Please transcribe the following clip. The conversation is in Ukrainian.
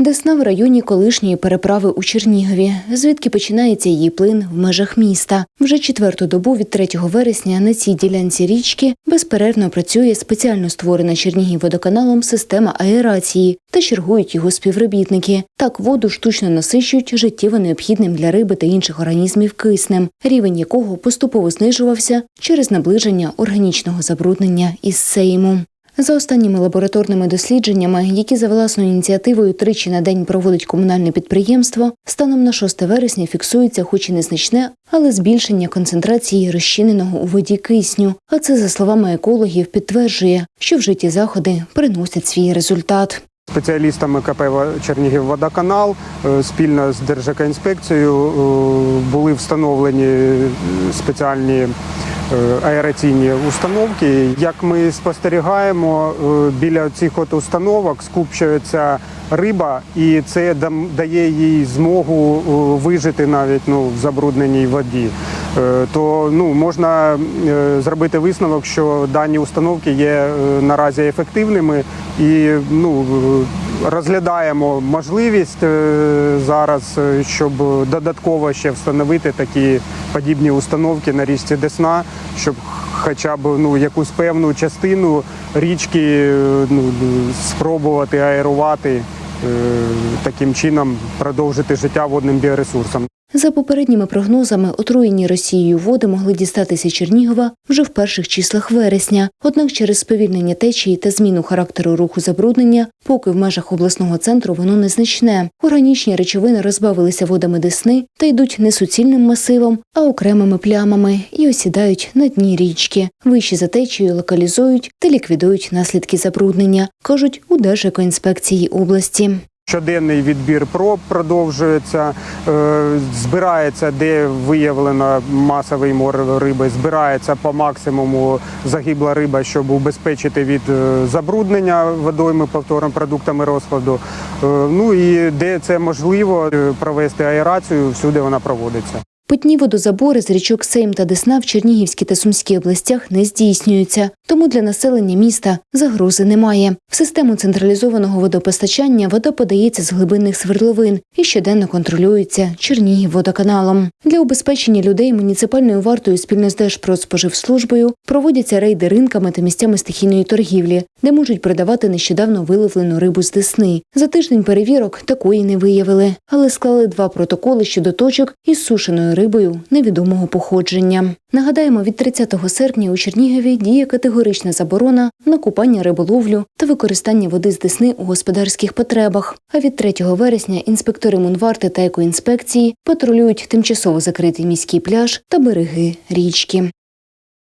Десна в районі колишньої переправи у Чернігові, звідки починається її плин в межах міста. Вже четверту добу від 3 вересня на цій ділянці річки безперервно працює спеціально створена Чернігівводоканалом система аерації та чергують його співробітники. Так воду штучно насичують життєво необхідним для риби та інших організмів киснем, рівень якого поступово знижувався через наближення органічного забруднення із сейму. За останніми лабораторними дослідженнями, які за власною ініціативою тричі на день проводить комунальне підприємство, станом на 6 вересня фіксується, хоч і незначне, але збільшення концентрації розчиненого у воді кисню. А це, за словами екологів, підтверджує, що вжиті заходи приносять свій результат. Спеціалістами КП Чернігівводоканал е, спільно з Держекоінспекцією е, були встановлені е, спеціальні аераційні установки. Як ми спостерігаємо, е, біля цих от установок скупчується риба, і це дає їй змогу е, вижити навіть ну, в забрудненій воді. Е, То ну, можна е, зробити висновок, що дані установки є е, наразі ефективними і ну, е, розглядаємо можливість е, зараз, е, щоб додатково ще встановити такі подібні установки на річці Десна, щоб хоча б ну, якусь певну частину річки е, ну, спробувати аерувати, таким чином продовжити життя водним біоресурсам. За попередніми прогнозами, отруєні Росією води могли дістатися Чернігова вже в перших числах вересня. Однак через сповільнення течії та зміну характеру руху забруднення, поки в межах обласного центру воно незначне. Органічні речовини розбавилися водами Десни та йдуть не суцільним масивом, а окремими плямами і осідають на дні річки. Вищі за течією локалізують та ліквідують наслідки забруднення, кажуть у Держекоінспекції області. Щоденний відбір проб продовжується, е, збирається, де виявлено масовий мор риби, збирається по максимуму загибла риба, щоб убезпечити від е, забруднення водойми повторним продуктами розкладу. Е, Ну і де це можливо провести аерацію, всюди вона проводиться. Питні водозабори з річок Сейм та Десна в Чернігівській та Сумській областях не здійснюються, тому для населення міста загрози немає. В систему централізованого водопостачання вода подається з глибинних свердловин і щоденно контролюється Чернігівводоканалом. Для убезпечення людей муніципальною вартою спільно з Держпродспоживслужбою проводяться рейди ринками та місцями стихійної торгівлі, де можуть продавати нещодавно виловлену рибу з Десни. За тиждень перевірок такої не виявили, але склали два протоколи щодо точок із сушеною рибою невідомого походження. Нагадаємо, від 30 серпня у Чернігові діє категорична заборона на купання риболовлю та використання води з Десни у господарських потребах. А від 3 вересня інспектори Мунварти та екоінспекції патрулюють тимчасово закритий міський пляж та береги річки.